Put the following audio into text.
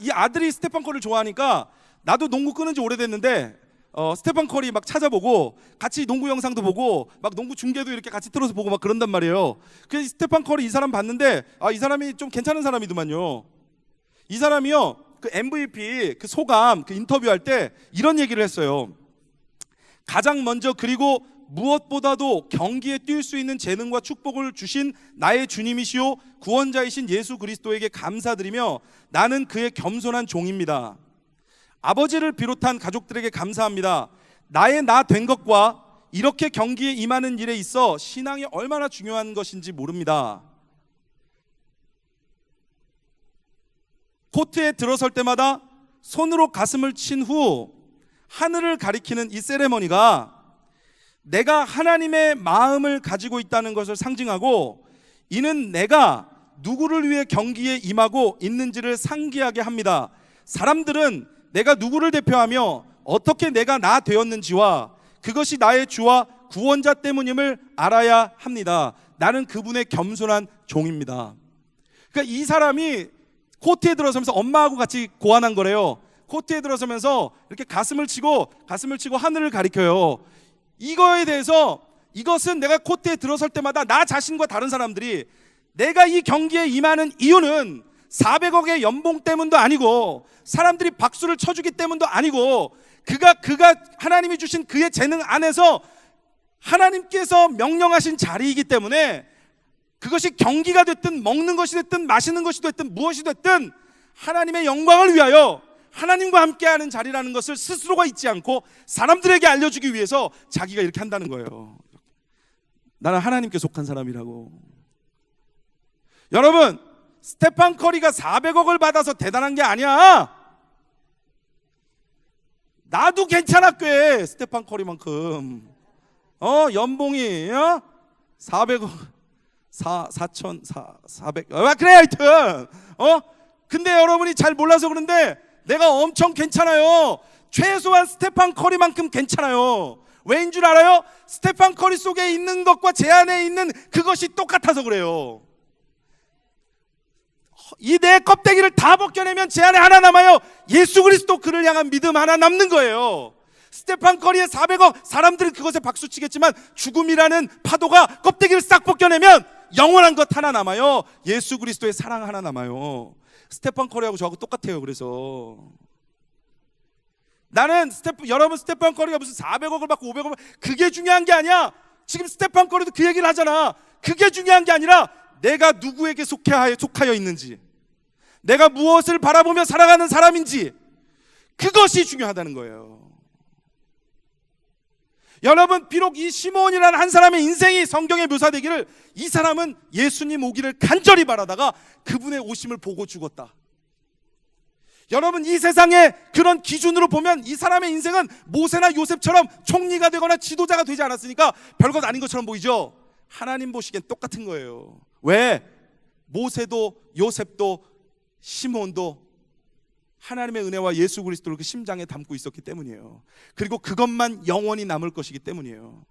이 아들이 스테판 커리를 좋아하니까 나도 농구 끊은 지 오래됐는데 어, 스테판 커리 막 찾아보고 같이 농구 영상도 보고 막 농구 중계도 이렇게 같이 틀어서 보고 막 그런단 말이에요. 그래서 스테판 커리 이 사람 봤는데 아 이 사람이 좀 괜찮은 사람이더만요. 이 사람이요 그 MVP 그 소감 그 인터뷰할 때 이런 얘기를 했어요. 가장 먼저 그리고 무엇보다도 경기에 뛸 수 있는 재능과 축복을 주신 나의 주님이시요 구원자이신 예수 그리스도에게 감사드리며 나는 그의 겸손한 종입니다. 아버지를 비롯한 가족들에게 감사합니다. 나의 나 된 것과 이렇게 경기에 임하는 일에 있어 신앙이 얼마나 중요한 것인지 모릅니다. 코트에 들어설 때마다 손으로 가슴을 친 후 하늘을 가리키는 이 세레머니가 내가 하나님의 마음을 가지고 있다는 것을 상징하고 이는 내가 누구를 위해 경기에 임하고 있는지를 상기하게 합니다. 사람들은 내가 누구를 대표하며 어떻게 내가 나 되었는지와 그것이 나의 주와 구원자 때문임을 알아야 합니다. 나는 그분의 겸손한 종입니다. 그러니까 이 사람이 코트에 들어서면서 엄마하고 같이 고안한 거래요. 코트에 들어서면서 이렇게 가슴을 치고 가슴을 치고 하늘을 가리켜요. 이거에 대해서 이것은 내가 코트에 들어설 때마다 나 자신과 다른 사람들이 내가 이 경기에 임하는 이유는 400억의 연봉 때문도 아니고 사람들이 박수를 쳐주기 때문도 아니고 그가 그가 하나님이 주신 그의 재능 안에서 하나님께서 명령하신 자리이기 때문에 그것이 경기가 됐든 먹는 것이 됐든 마시는 것이 됐든 무엇이 됐든 하나님의 영광을 위하여 하나님과 함께하는 자리라는 것을 스스로가 잊지 않고 사람들에게 알려주기 위해서 자기가 이렇게 한다는 거예요. 나는 하나님께 속한 사람이라고. 여러분, 스테판 커리가 400억을 받아서 대단한 게 아니야. 나도 괜찮아 꽤 스테판 커리만큼. 어 연봉이 어? 400억 4 4천 4 400 어, 그래 하여튼 어 근데 여러분이 잘 몰라서 그런데 내가 엄청 괜찮아요. 최소한 스테판 커리만큼 괜찮아요. 왜인 줄 알아요? 스테판 커리 속에 있는 것과 제 안에 있는 그것이 똑같아서 그래요. 이 내 껍데기를 다 벗겨내면 제 안에 하나 남아요. 예수 그리스도 그를 향한 믿음 하나 남는 거예요. 스테판 커리의 400억 사람들은 그것에 박수 치겠지만 죽음이라는 파도가 껍데기를 싹 벗겨내면 영원한 것 하나 남아요. 예수 그리스도의 사랑 하나 남아요. 스테판 커리하고 저하고 똑같아요. 그래서 나는 스테판 여러분 스테판 커리가 무슨 400억을 받고 500억을 받고 그게 중요한 게 아니야. 지금 스테판 커리도 그 얘기를 하잖아. 그게 중요한 게 아니라 내가 누구에게 속해 속하여 있는지, 내가 무엇을 바라보며 살아가는 사람인지 그것이 중요하다는 거예요. 여러분 비록 이 시몬이라는 한 사람의 인생이 성경에 묘사되기를 이 사람은 예수님 오기를 간절히 바라다가 그분의 오심을 보고 죽었다. 여러분 이 세상의 그런 기준으로 보면 이 사람의 인생은 모세나 요셉처럼 총리가 되거나 지도자가 되지 않았으니까 별것 아닌 것처럼 보이죠. 하나님 보시기엔 똑같은 거예요. 왜? 모세도 요셉도 시몬도 하나님의 은혜와 예수 그리스도를 그 심장에 담고 있었기 때문이에요. 그리고 그것만 영원히 남을 것이기 때문이에요.